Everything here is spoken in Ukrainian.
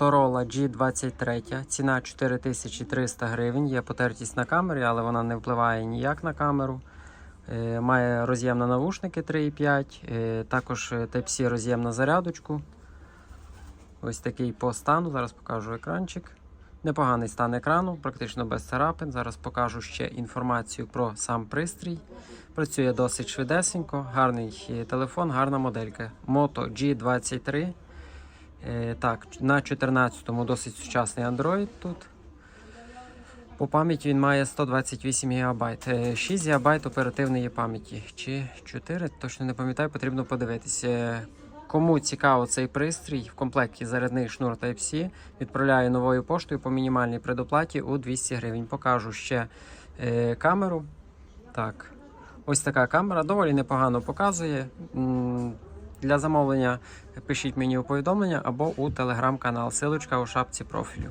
Motorola G23, ціна 4300 гривень. Є потертість на камері, але вона не впливає ніяк на камеру. Е, Має роз'єм на навушники 3,5, е, також е, Type-C роз'єм на зарядочку. Ось такий по стану. Зараз покажу екранчик. Непоганий стан екрану, практично без царапин. Зараз покажу ще інформацію про сам пристрій. Працює досить швидесенько, гарний телефон, гарна моделька. Moto G23. Е, так, на 14-му досить сучасний Android тут. По пам'яті він має 128 ГБ. 6 ГБ оперативної пам'яті. Чи 4, точно не пам'ятаю, потрібно подивитися. Е, Кому цікаво цей пристрій, в комплекті зарядний шнур Type-C, відправляю новою поштою по мінімальній предоплаті у 200 гривень. Покажу ще е, камеру. Так, ось така камера доволі непогано показує. Для замовлення пишіть мені у повідомлення або у телеграм-канал. Силочка у шапці профілю.